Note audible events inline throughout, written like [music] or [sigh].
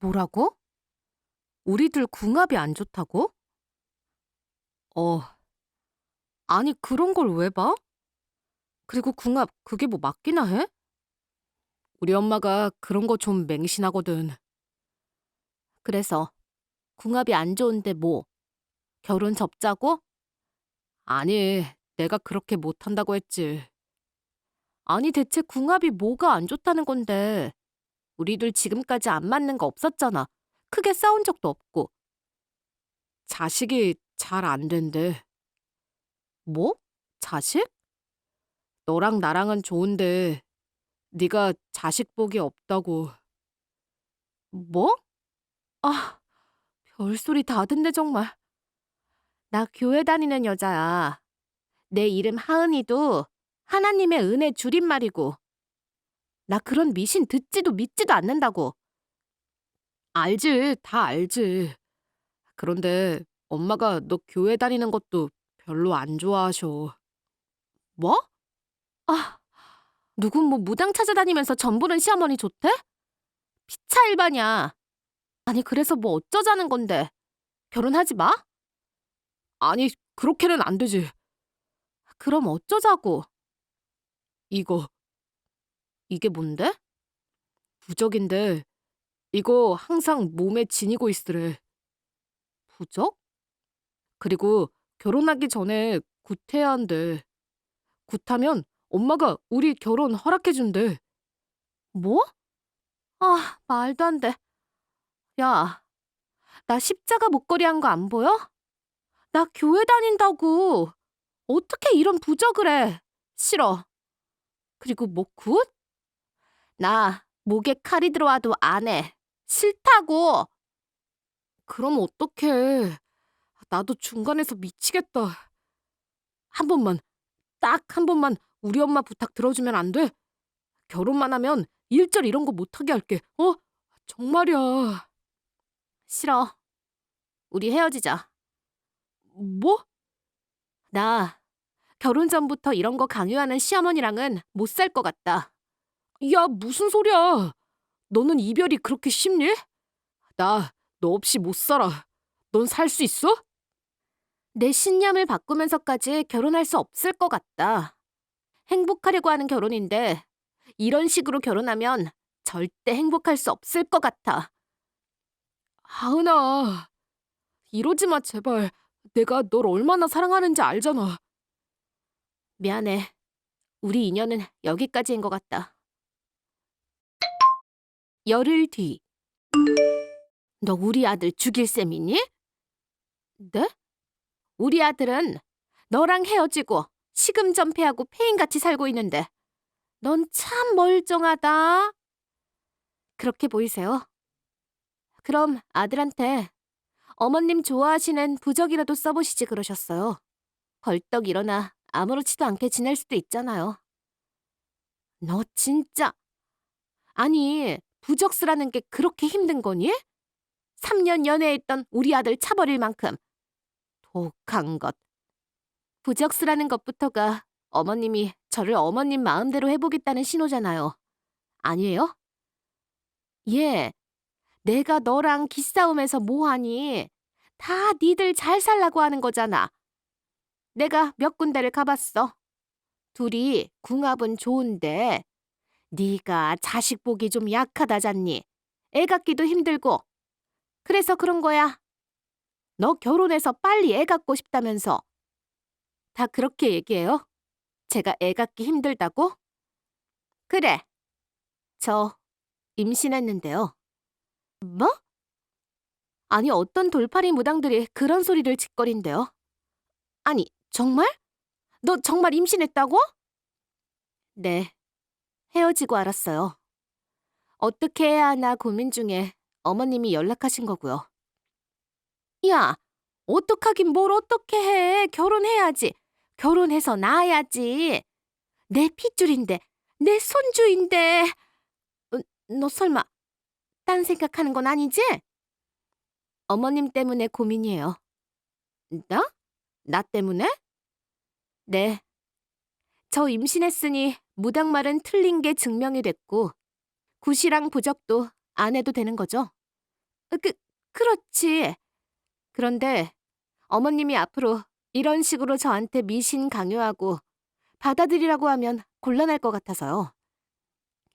뭐라고? 우리들 궁합이 안 좋다고? 어. 아니, 그런 걸 왜 봐? 그리고 궁합, 그게 뭐 맞기나 해? 우리 엄마가 그런 거 좀 맹신하거든. 그래서 궁합이 안 좋은데 뭐? 결혼 접자고? 아니, 내가 그렇게 못한다고 했지. 아니, 대체 궁합이 뭐가 안 좋다는 건데. 우리들 지금까지 안 맞는 거 없었잖아. 크게 싸운 적도 없고. 자식이 잘 안 된대. 뭐? 자식? 너랑 나랑은 좋은데 네가 자식 복이 없다고. 뭐? 아, 별소리 다 듣네 정말. 나 교회 다니는 여자야. 내 이름 하은이도 하나님의 은혜 줄임말이고. 나 그런 미신 듣지도 믿지도 않는다고. 알지, 다 알지. 그런데 엄마가 너 교회 다니는 것도 별로 안 좋아하셔. 뭐? 아, 누군 뭐 무당 찾아다니면서 전부는 시어머니 좋대? 피차 일반이야. 아니, 그래서 뭐 어쩌자는 건데. 결혼하지 마? 아니, 그렇게는 안 되지. 그럼 어쩌자고? 이거. 이게 뭔데? 부적인데, 이거 항상 몸에 지니고 있으래. 부적? 그리고 결혼하기 전에 굿해야 한대. 굿하면 엄마가 우리 결혼 허락해준대. 뭐? 아, 말도 안 돼. 야, 나 십자가 목걸이 한 거 안 보여? 나 교회 다닌다고. 어떻게 이런 부적을 해? 싫어. 그리고 뭐 굿? 나 목에 칼이 들어와도 안 해. 싫다고. 그럼 어떡해. 나도 중간에서 미치겠다. 한 번만, 딱 한 번만 우리 엄마 부탁 들어주면 안 돼? 결혼만 하면 일절 이런 거 못하게 할게. 어? 정말이야. 싫어. 우리 헤어지자. 뭐? 나 결혼 전부터 이런 거 강요하는 시어머니랑은 못 살 것 같다. 야, 무슨 소리야. 너는 이별이 그렇게 쉽니? 나 너 없이 못 살아. 넌 살 수 있어? 내 신념을 바꾸면서까지 결혼할 수 없을 것 같다. 행복하려고 하는 결혼인데 이런 식으로 결혼하면 절대 행복할 수 없을 것 같아. 하은아, 이러지 마, 제발. 내가 널 얼마나 사랑하는지 알잖아. 미안해. 우리 인연은 여기까지인 것 같다. 열흘 뒤. 너 우리 아들 죽일 셈이니? 네? 우리 아들은 너랑 헤어지고 시금전폐하고 폐인같이 살고 있는데 넌 참 멀쩡하다. 그렇게 보이세요? 그럼 아들한테 어머님 좋아하시는 부적이라도 써보시지 그러셨어요. 벌떡 일어나 아무렇지도 않게 지낼 수도 있잖아요. 너 진짜 아니 부적 쓰라는 게 그렇게 힘든 거니? 3년 연애했던 우리 아들 차버릴 만큼 독한 것. 부적 쓰라는 것부터가 어머님이 저를 어머님 마음대로 해보겠다는 신호잖아요. 아니에요? 예, 내가 너랑 기싸움해서 뭐하니? 다 니들 잘 살라고 하는 거잖아. 내가 몇 군데를 가봤어. 둘이 궁합은 좋은데 네가 자식 보기 좀 약하다잖니. 애 갖기도 힘들고. 그래서 그런 거야. 너 결혼해서 빨리 애 갖고 싶다면서. 다 그렇게 얘기해요? 제가 애 갖기 힘들다고? 그래. 저 임신했는데요. 뭐? 아니 어떤 돌팔이 무당들이 그런 소리를 짓거린대요. 아니 정말? 너 정말 임신했다고? 네. 헤어지고 알았어요. 어떻게 해야 하나 고민 중에 어머님이 연락하신 거고요. 야, 어떡하긴 뭘 어떻게 해. 결혼해야지. 결혼해서 낳아야지. 내 핏줄인데, 내 손주인데. 어, 너 설마 딴 생각하는 건 아니지? 어머님 때문에 고민이에요. 나? 나 때문에? 네. 저 임신했으니 무당말은 틀린 게 증명이 됐고 굿이랑 부적도 안 해도 되는 거죠? 그, 그렇지. 그런데 어머님이 앞으로 이런 식으로 저한테 미신 강요하고 받아들이라고 하면 곤란할 것 같아서요.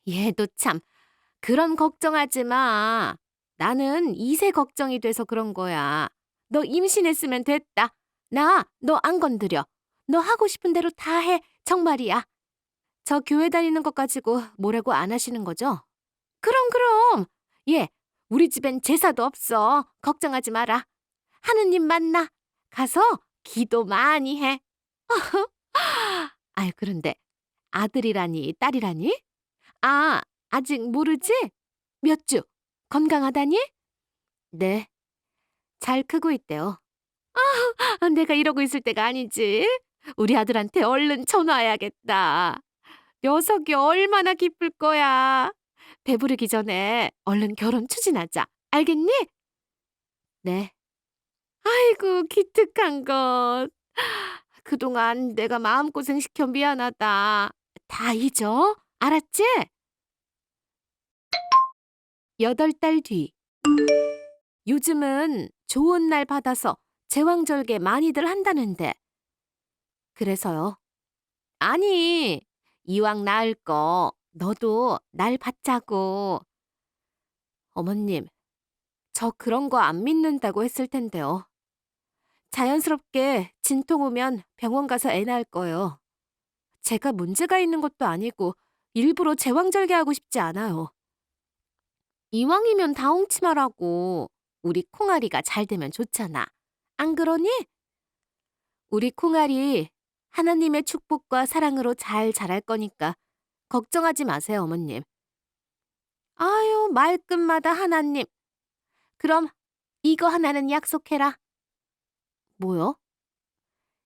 얘도 참, 그런 걱정하지 마. 나는 이세 걱정이 돼서 그런 거야. 너 임신했으면 됐다. 나 너 안 건드려. 너 하고 싶은 대로 다 해. 정말이야. 저 교회 다니는 것 가지고 뭐라고 안 하시는 거죠? 그럼 그럼. 예, 우리 집엔 제사도 없어. 걱정하지 마라. 하느님 만나. 가서 기도 많이 해. [laughs] 아유, 그런데 아들이라니 딸이라니? 아, 아직 모르지? 몇 주? 건강하다니? 네. 잘 크고 있대요. 아, [laughs] 내가 이러고 있을 때가 아니지. 우리 아들한테 얼른 전화해야겠다. 녀석이 얼마나 기쁠 거야. 배부르기 전에 얼른 결혼 추진하자. 알겠니? 네. 아이고, 기특한 것. 그동안 내가 마음고생 시켜 미안하다. 다 잊어. 알았지? 여덟 달 뒤. 요즘은 좋은 날 받아서 제왕절개 많이들 한다는데. 그래서요. 아니, 이왕 낳을 거 너도 날 받자고. 어머님, 저 그런 거 안 믿는다고 했을 텐데요. 자연스럽게 진통 오면 병원 가서 애 낳을 거예요. 제가 문제가 있는 것도 아니고 일부러 제왕절개하고 싶지 않아요. 이왕이면 다홍치마라고 우리 콩아리가 잘 되면 좋잖아. 안 그러니? 우리 콩아리 하나님의 축복과 사랑으로 잘 자랄 거니까 걱정하지 마세요, 어머님. 아유, 말끝마다 하나님. 그럼 이거 하나는 약속해라. 뭐요?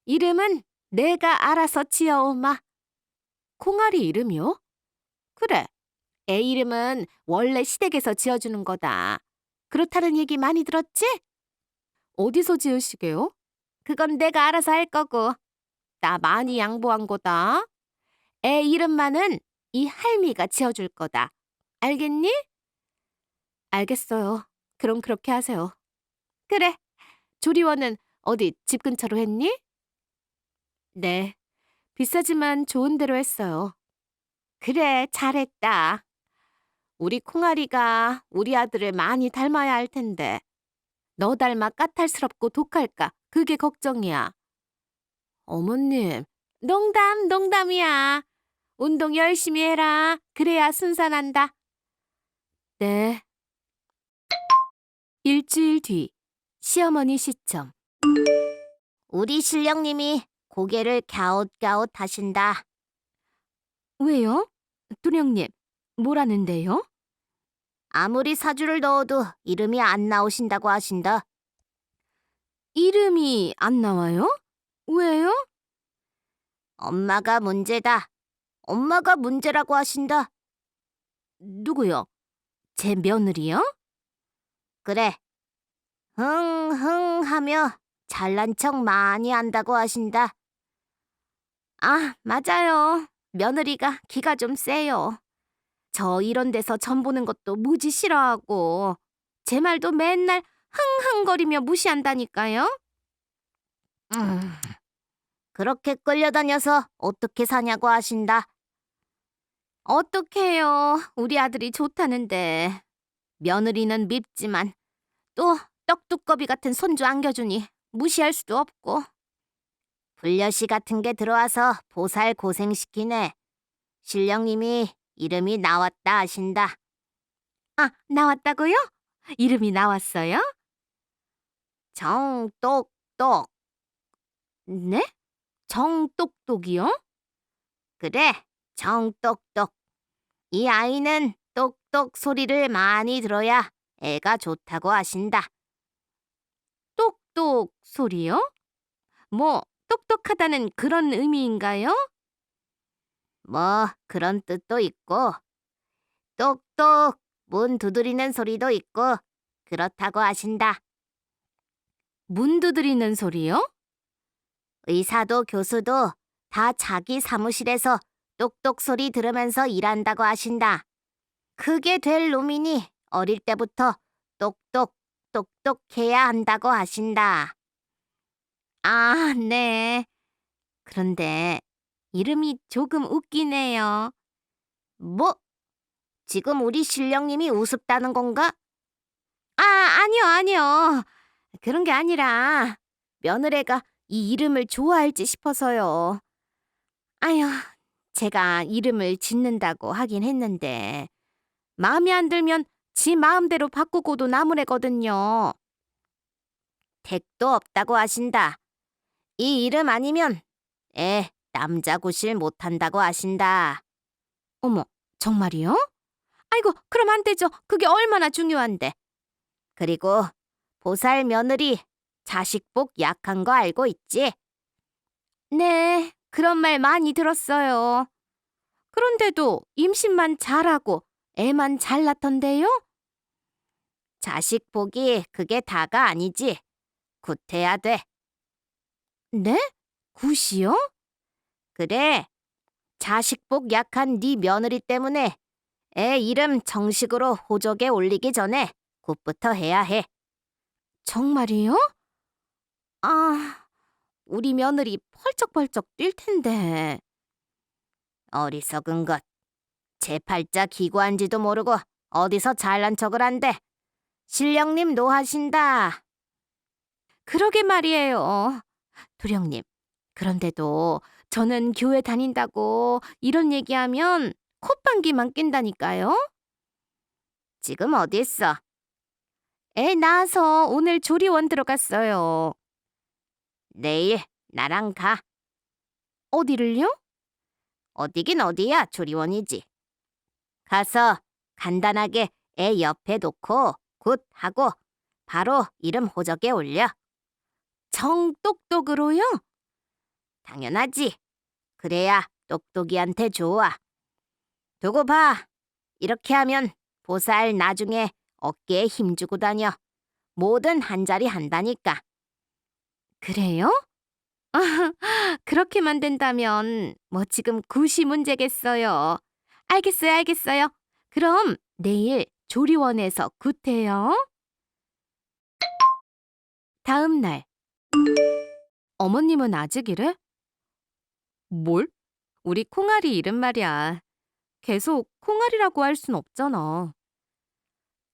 이름은 내가 알아서 지어오마. 콩아리 이름이요? 그래. 애 이름은 원래 시댁에서 지어주는 거다. 그렇다는 얘기 많이 들었지? 어디서 지으시게요? 그건 내가 알아서 할 거고. 나 많이 양보한 거다. 애 이름만은 이 할미가 지어줄 거다. 알겠니? 알겠어요. 그럼 그렇게 하세요. 그래. 조리원은 어디 집 근처로 했니? 네. 비싸지만 좋은 데로 했어요. 그래, 잘했다. 우리 콩아리가 우리 아들을 많이 닮아야 할 텐데. 너 닮아 까탈스럽고 독할까? 그게 걱정이야. 어머님, 농담, 농담이야. 운동 열심히 해라. 그래야 순산한다. 네. 일주일 뒤, 시어머니 시점. 우리 신령님이 고개를 갸웃갸웃 하신다. 왜요? 뚜령님, 뭐라는데요? 아무리 사주를 넣어도 이름이 안 나오신다고 하신다. 이름이 안 나와요? 왜요? 엄마가 문제다. 엄마가 문제라고 하신다. 누구요? 제 며느리요? 그래. 흥흥 하며 잘난 척 많이 한다고 하신다. 아, 맞아요. 며느리가 기가 좀 세요. 저 이런 데서 전 보는 것도 무지 싫어하고 제 말도 맨날 흥흥거리며 무시한다니까요. 음, 그렇게 끌려다녀서 어떻게 사냐고 하신다. 어떡해요. 우리 아들이 좋다는데. 며느리는 밉지만 또 떡두꺼비 같은 손주 안겨주니 무시할 수도 없고. 불려시 같은 게 들어와서 보살 고생시키네. 신령님이 이름이 나왔다 하신다. 아, 나왔다고요? 이름이 나왔어요? 정똑똑. 네? 정똑똑이요? 그래, 정똑똑. 이 아이는 똑똑 소리를 많이 들어야 애가 좋다고 하신다. 똑똑 소리요? 뭐, 똑똑하다는 그런 의미인가요? 뭐, 그런 뜻도 있고, 똑똑 문 두드리는 소리도 있고, 그렇다고 하신다. 문 두드리는 소리요? 의사도 교수도 다 자기 사무실에서 똑똑 소리 들으면서 일한다고 하신다. 그게 될 놈이니 어릴 때부터 똑똑 똑똑해야 한다고 하신다. 아, 네. 그런데 이름이 조금 웃기네요. 뭐? 지금 우리 신령님이 우습다는 건가? 아, 아니요, 아니요. 그런 게 아니라 며느리가 이 이름을 좋아할지 싶어서요. 아휴, 제가 이름을 짓는다고 하긴 했는데 마음에 안 들면 지 마음대로 바꾸고도 나무래거든요. 택도 없다고 하신다. 이 이름 아니면 애 남자 구실 못한다고 하신다. 어머, 정말이요? 아이고, 그럼 안 되죠. 그게 얼마나 중요한데. 그리고 보살 며느리 자식복 약한 거 알고 있지? 네, 그런 말 많이 들었어요. 그런데도 임신만 잘하고 애만 잘 낳던데요? 자식 복이 그게 다가 아니지. 굿해야 돼. 네? 굿이요? 그래. 자식복 약한 네 며느리 때문에 애 이름 정식으로 호적에 올리기 전에 굿부터 해야 해. 정말이요? 아, 우리 며느리 펄쩍펄쩍 뛸 텐데. 어리석은 것. 제 팔자 기구한지도 모르고 어디서 잘난 척을 한대. 신령님 노하신다. 그러게 말이에요. 도령님, 그런데도 저는 교회 다닌다고 이런 얘기하면 콧방귀만 낀다니까요. 지금 어디 있어? 애 낳아서 오늘 조리원 들어갔어요. 내일 나랑 가. 어디를요? 어디긴 어디야 조리원이지. 가서 간단하게 애 옆에 놓고 굿 하고 바로 이름 호적에 올려. 정똑똑으로요? 당연하지. 그래야 똑똑이한테 좋아. 두고 봐. 이렇게 하면 보살 나중에 어깨에 힘주고 다녀. 뭐든 한 자리 한다니까. 그래요? [laughs] 아, 그렇게만 된다면 뭐 지금 굿이 문제겠어요. 알겠어요, 알겠어요. 그럼 내일 조리원에서 굿해요. 다음 날 어머님은 아직 이래? 뭘? 우리 콩알이 이름 말이야. 계속 콩알이라고 할 순 없잖아.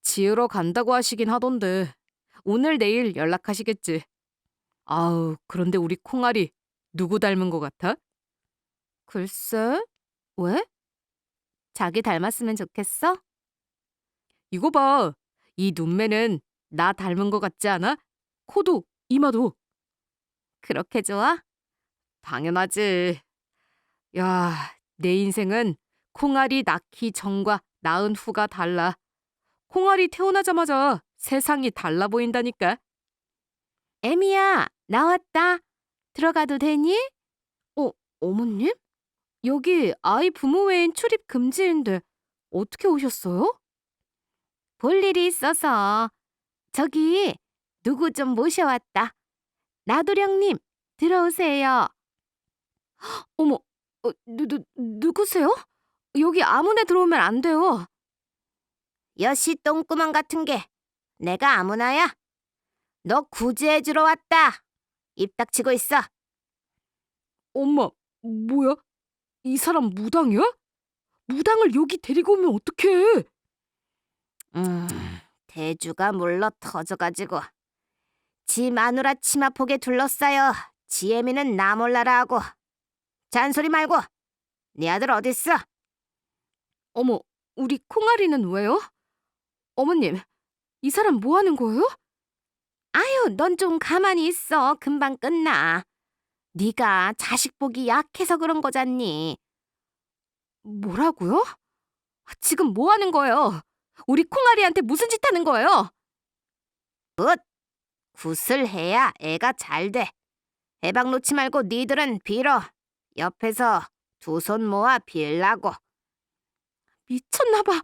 지으러 간다고 하시긴 하던데 오늘 내일 연락하시겠지. 아우, 그런데 우리 콩알이 누구 닮은 것 같아? 글쎄, 왜? 자기 닮았으면 좋겠어? 이거 봐. 이 눈매는 나 닮은 것 같지 않아? 코도, 이마도. 그렇게 좋아? 당연하지. 야, 내 인생은 콩알이 낳기 전과 낳은 후가 달라. 콩알이 태어나자마자 세상이 달라 보인다니까. 에미야, 나왔다. 들어가도 되니? 어, 어머님? 여기 아이 부모 외엔 출입 금지인데 어떻게 오셨어요? 볼 일이 있어서. 저기 누구 좀 모셔왔다. 나도령님, 들어오세요. 어머, 어, 누, 누, 누구세요? 여기 아무나 들어오면 안 돼요. 여시 똥구멍 같은 게 내가 아무나야? 너 구제해주러 왔다. 입 닥치고 있어. 엄마, 뭐야? 이 사람 무당이야? 무당을 여기 데리고 오면 어떡해? 음, 대주가 물러 터져가지고 지 마누라 치마폭에 둘러싸여 지혜미는 나 몰라라 하고 잔소리 말고 네 아들 어딨어? 어머, 우리 콩아리는 왜요? 어머님, 이 사람 뭐 하는 거예요? 아유, 넌 좀 가만히 있어. 금방 끝나. 네가 자식복이 약해서 그런 거잖니. 뭐라고요? 지금 뭐 하는 거예요? 우리 콩아리한테 무슨 짓 하는 거예요? 굿! 굿을 해야 애가 잘 돼. 애박 놓지 말고 니들은 빌어. 옆에서 두 손 모아 빌라고. 미쳤나 봐.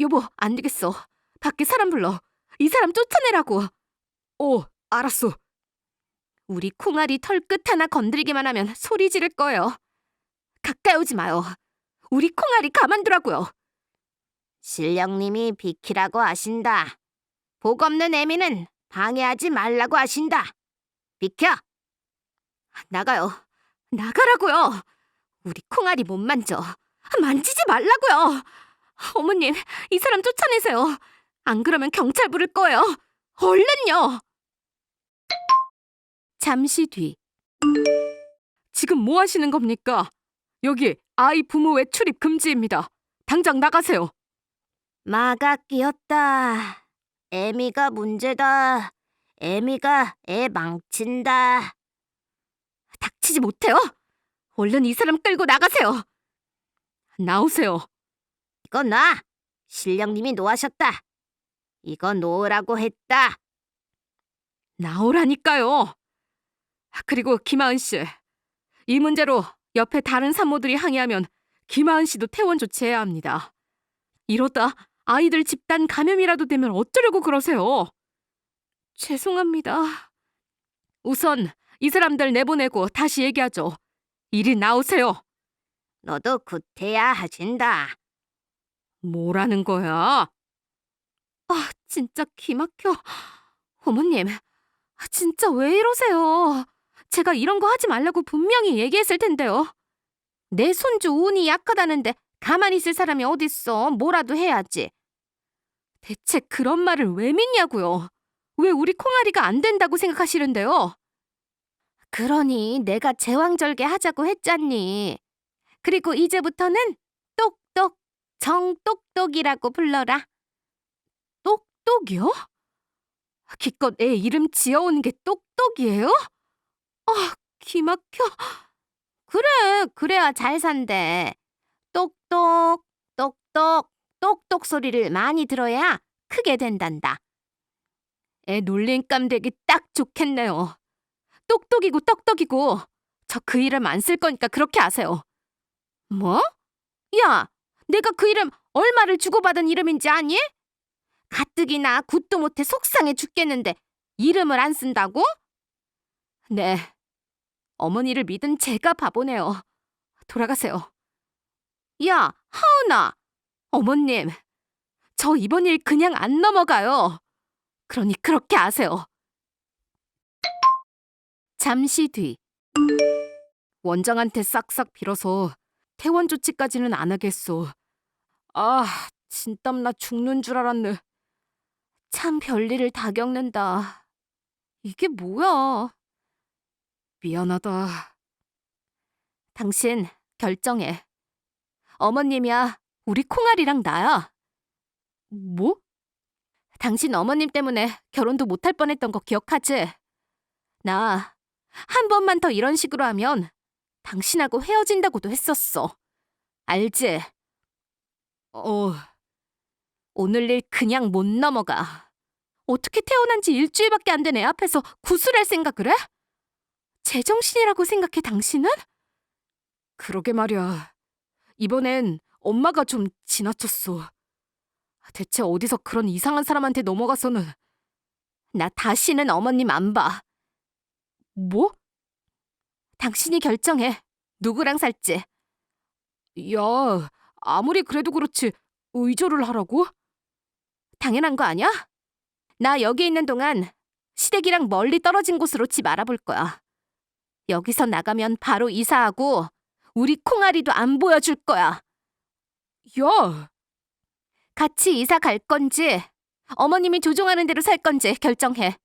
여보, 안 되겠어. 밖에 사람 불러. 이 사람 쫓아내라고. 어, 알았어. 우리 콩알이 털끝 하나 건드리기만 하면 소리 지를 거예요. 가까이 오지 마요. 우리 콩알이 가만두라고요. 신령님이 비키라고 하신다. 복 없는 애미는 방해하지 말라고 하신다. 비켜! 나가요. 나가라고요. 우리 콩알이 못 만져. 만지지 말라고요. 어머님, 이 사람 쫓아내세요. 안 그러면 경찰 부를 거예요. 얼른요. 잠시 뒤. 지금 뭐 하시는 겁니까? 여기 아이 부모 외 출입 금지입니다. 당장 나가세요. 마가 끼었다. 애미가 문제다. 애미가 애 망친다. 닥치지 못해요? 얼른 이 사람 끌고 나가세요. 나오세요. 이거 놔. 신령님이 노하셨다. 이거 놓으라고 했다. 나오라니까요. 그리고 김하은 씨. 이 문제로 옆에 다른 산모들이 항의하면 김하은 씨도 퇴원 조치해야 합니다. 이러다 아이들 집단 감염이라도 되면 어쩌려고 그러세요? 죄송합니다. 우선 이 사람들 내보내고 다시 얘기하죠. 이리 나오세요. 너도 구태야 하신다. 뭐라는 거야? 아, 진짜 기막혀. 어머님, 진짜 왜 이러세요? 제가 이런 거 하지 말라고 분명히 얘기했을 텐데요. 내 손주 운이 약하다는데 가만히 있을 사람이 어딨어. 뭐라도 해야지. 대체 그런 말을 왜 믿냐고요? 왜 우리 콩아리가 안 된다고 생각하시는데요? 그러니 내가 제왕절개 하자고 했잖니. 그리고 이제부터는 똑똑 정똑똑이라고 불러라. 똑똑이요? 기껏 애 이름 지어온 게 똑똑이에요? 아, 기막혀. 그래, 그래야 잘 산대. 똑똑, 똑똑, 똑똑 소리를 많이 들어야 크게 된단다. 애 놀림 깜되기 딱 좋겠네요. 똑똑이고 떡떡이고 저 그 이름 안 쓸 거니까 그렇게 하세요. 뭐? 야, 내가 그 이름 얼마를 주고받은 이름인지 아니? 가뜩이나 굿도 못해 속상해 죽겠는데 이름을 안 쓴다고? 네. 어머니를 믿은 제가 바보네요. 돌아가세요. 야, 하은아. 어머님. 저 이번 일 그냥 안 넘어가요. 그러니 그렇게 아세요. 잠시 뒤. 원장한테 싹싹 빌어서 퇴원 조치까지는 안 하겠소. 아, 진땀 나 죽는 줄 알았네. 참 별일을 다 겪는다. 이게 뭐야? 미안하다. 당신 결정해. 어머님이야. 우리 콩알이랑 나야. 뭐? 당신 어머님 때문에 결혼도 못할 뻔했던 거 기억하지? 나 한 번만 더 이런 식으로 하면 당신하고 헤어진다고도 했었어. 알지? 어. 오늘 일 그냥 못 넘어가. 어떻게 태어난 지 일주일밖에 안 된 애 앞에서 구슬할 생각을 해? 제정신이라고 생각해 당신은? 그러게 말이야. 이번엔 엄마가 좀 지나쳤어. 대체 어디서 그런 이상한 사람한테 넘어가서는 나 다시는 어머님 안 봐. 뭐? 당신이 결정해. 누구랑 살지? 야, 아무리 그래도 그렇지 의조를 하라고? 당연한 거 아니야? 나 여기 있는 동안 시댁이랑 멀리 떨어진 곳으로 집 알아볼 거야. 여기서 나가면 바로 이사하고 우리 콩아리도 안 보여줄 거야. 야! 같이 이사 갈 건지 어머님이 조종하는 대로 살 건지 결정해.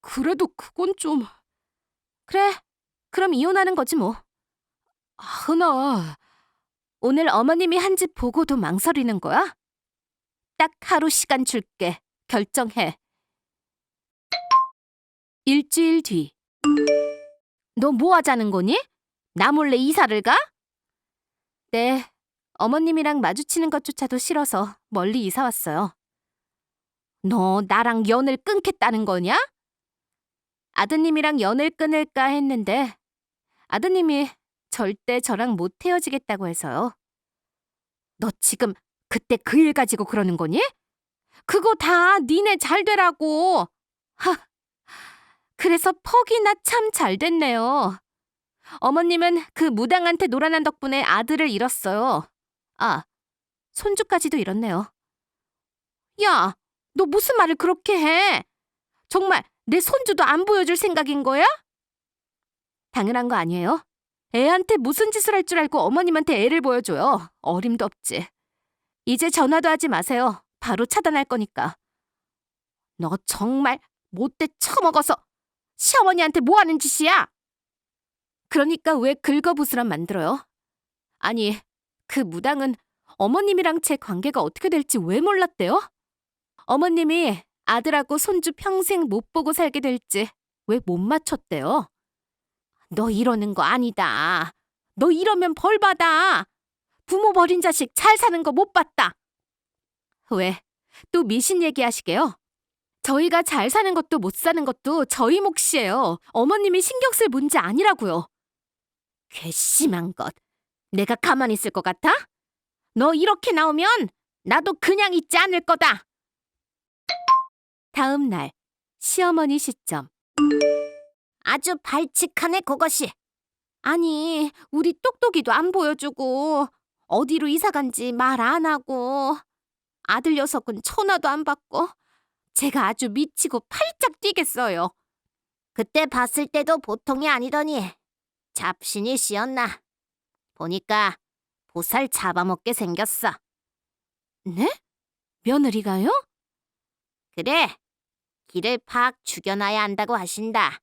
그래도 그건 좀... 그래, 그럼 이혼하는 거지 뭐. 흔아, 오늘 어머님이 한 집 보고도 망설이는 거야? 딱 하루 시간 줄게. 결정해. 일주일 뒤. 너 뭐 하자는 거니? 나 몰래 이사를 가? 네, 어머님이랑 마주치는 것조차도 싫어서 멀리 이사 왔어요. 너 나랑 연을 끊겠다는 거냐? 아드님이랑 연을 끊을까 했는데 아드님이 절대 저랑 못 헤어지겠다고 해서요. 너 지금 그때 그 일 가지고 그러는 거니? 그거 다 니네 잘 되라고. 하. 그래서 퍽이나 참 잘 됐네요. 어머님은 그 무당한테 놀아난 덕분에 아들을 잃었어요. 아, 손주까지도 이렇네요. 야, 너 무슨 말을 그렇게 해? 정말 내 손주도 안 보여줄 생각인 거야? 당연한 거 아니에요? 애한테 무슨 짓을 할 줄 알고 어머님한테 애를 보여줘요. 어림도 없지. 이제 전화도 하지 마세요. 바로 차단할 거니까. 너 정말 못돼 처먹어서 시어머니한테 뭐 하는 짓이야? 그러니까 왜 긁어부스럼 만들어요? 아니, 그 무당은 어머님이랑 제 관계가 어떻게 될지 왜 몰랐대요? 어머님이 아들하고 손주 평생 못 보고 살게 될지 왜 못 맞췄대요? 너 이러는 거 아니다. 너 이러면 벌 받아. 부모 버린 자식 잘 사는 거 못 봤다. 왜? 또 미신 얘기하시게요? 저희가 잘 사는 것도 못 사는 것도 저희 몫이에요. 어머님이 신경 쓸 문제 아니라고요. 괘씸한 것. 내가 가만히 있을 것 같아? 너 이렇게 나오면 나도 그냥 있지 않을 거다. 다음 날 시어머니 시점. 아주 발칙하네 그것이. 아니 우리 똑똑이도 안 보여주고 어디로 이사 간지 말 안 하고 아들 녀석은 전화도 안 받고 제가 아주 미치고 팔짝 뛰겠어요. 그때 봤을 때도 보통이 아니더니 잡신이 씌었나. 보니까 보살 잡아먹게 생겼어. 네? 며느리가요? 그래. 길을 팍 죽여놔야 한다고 하신다.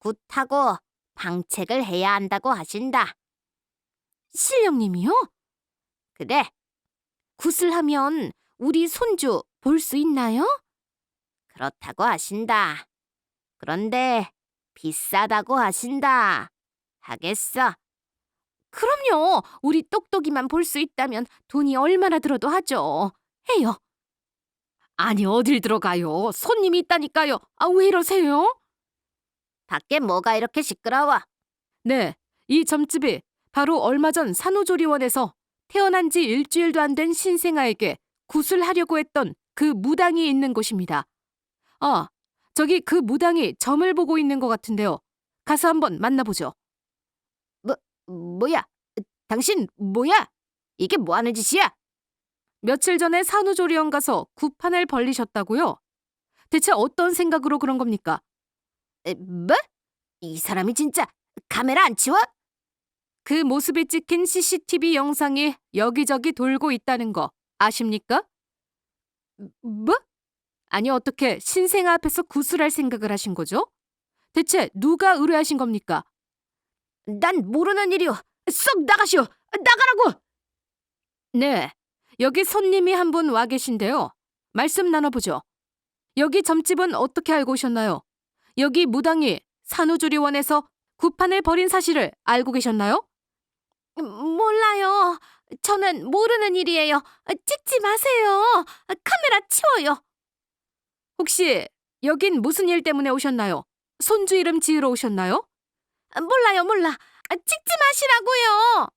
굿하고 방책을 해야 한다고 하신다. 신령님이요? 그래. 굿을 하면 우리 손주 볼 수 있나요? 그렇다고 하신다. 그런데 비싸다고 하신다. 하겠어. 그럼요. 우리 똑똑이만 볼 수 있다면 돈이 얼마나 들어도 하죠. 해요. 아니 어딜 들어가요? 손님이 있다니까요. 아 왜 이러세요? 밖에 뭐가 이렇게 시끄러워? 네, 이 점집이 바로 얼마 전 산후조리원에서 태어난 지 일주일도 안 된 신생아에게 굿을 하려고 했던 그 무당이 있는 곳입니다. 아, 저기 그 무당이 점을 보고 있는 것 같은데요. 가서 한번 만나보죠. 뭐, 뭐야? 당신 뭐야? 이게 뭐 하는 짓이야? 며칠 전에 산후조리원 가서 굿판을 벌리셨다고요? 대체 어떤 생각으로 그런 겁니까? 뭐? 이 사람이 진짜 카메라 안 치워? 그 모습이 찍힌 CCTV 영상이 여기저기 돌고 있다는 거 아십니까? 뭐? 아니 어떻게 신생아 앞에서 구슬할 생각을 하신 거죠? 대체 누가 의뢰하신 겁니까? 난 모르는 일이오. 썩 나가시오. 나가라고. 네, 여기 손님이 한 분 와 계신데요. 말씀 나눠보죠. 여기 점집은 어떻게 알고 오셨나요? 여기 무당이 산후조리원에서 구판을 벌인 사실을 알고 계셨나요? 몰라요. 저는 모르는 일이에요. 찍지 마세요. 카메라 치워요. 혹시 여긴 무슨 일 때문에 오셨나요? 손주 이름 지으러 오셨나요? 몰라요, 몰라. 찍지 마시라고요.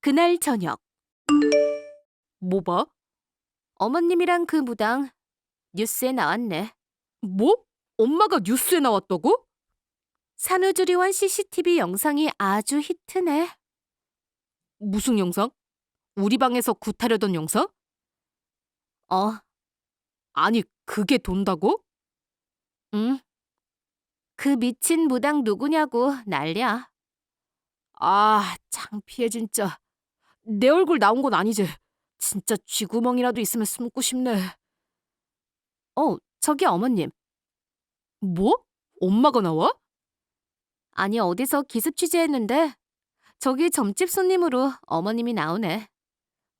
그날 저녁. 뭐 봐? 어머님이랑 그 무당 뉴스에 나왔네. 뭐? 엄마가 뉴스에 나왔다고? 산후조리원 CCTV 영상이 아주 히트네. 무슨 영상? 우리 방에서 굿하려던 영상? 어. 아니, 그게 돈다고? 응. 그 미친 무당 누구냐고 난리야. 아, 창피해 진짜. 내 얼굴 나온 건 아니지. 진짜 쥐구멍이라도 있으면 숨고 싶네. 어, 저기 어머님. 뭐? 엄마가 나와? 아니, 어디서 기습 취재했는데 저기 점집 손님으로 어머님이 나오네.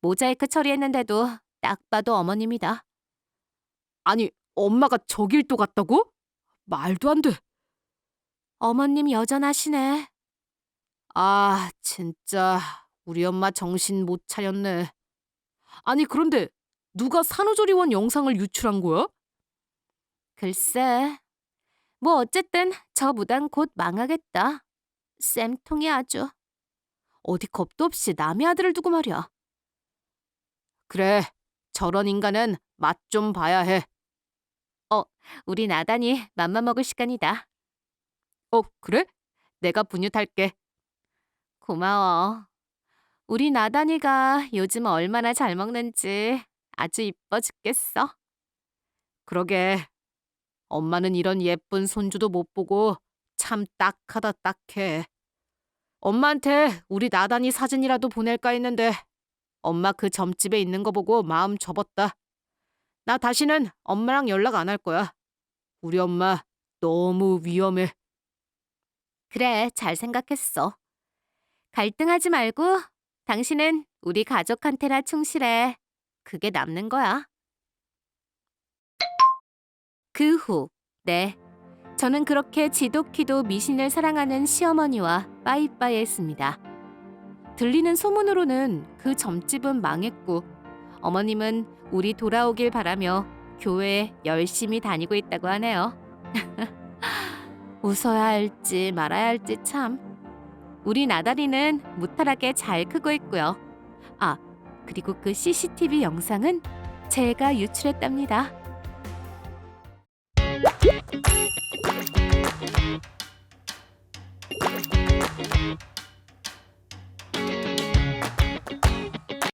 모자이크 처리했는데도 딱 봐도 어머님이다. 아니, 엄마가 저길 또 갔다고? 말도 안 돼. 어머님 여전하시네. 아, 진짜 우리 엄마 정신 못 차렸네. 아니, 그런데 누가 산후조리원 영상을 유출한 거야? 글쎄. 뭐 어쨌든 저 무당 곧 망하겠다. 쌤통이 아주. 어디 겁도 없이 남의 아들을 두고 말이야. 그래, 저런 인간은 맛 좀 봐야 해. 어, 우리 나단이 맘만 먹을 시간이다. 어, 그래? 내가 분유 탈게. 고마워. 우리 나단이가 요즘 얼마나 잘 먹는지 아주 이뻐 죽겠어. 그러게. 엄마는 이런 예쁜 손주도 못 보고 참 딱하다 딱해. 엄마한테 우리 나단이 사진이라도 보낼까 했는데 엄마 그 점집에 있는 거 보고 마음 접었다. 나 다시는 엄마랑 연락 안 할 거야. 우리 엄마 너무 위험해. 그래, 잘 생각했어. 갈등하지 말고 당신은 우리 가족한테나 충실해. 그게 남는 거야. 그 후, 네. 저는 그렇게 지독히도 미신을 사랑하는 시어머니와 빠이빠이 했습니다. 들리는 소문으로는 그 점집은 망했고, 어머님은 우리 돌아오길 바라며 교회에 열심히 다니고 있다고 하네요. [laughs] 웃어야 할지 말아야 할지 참. 우리 나다리는 무탈하게 잘 크고 있고요. 아, 그리고 그 CCTV 영상은 제가 유출했답니다.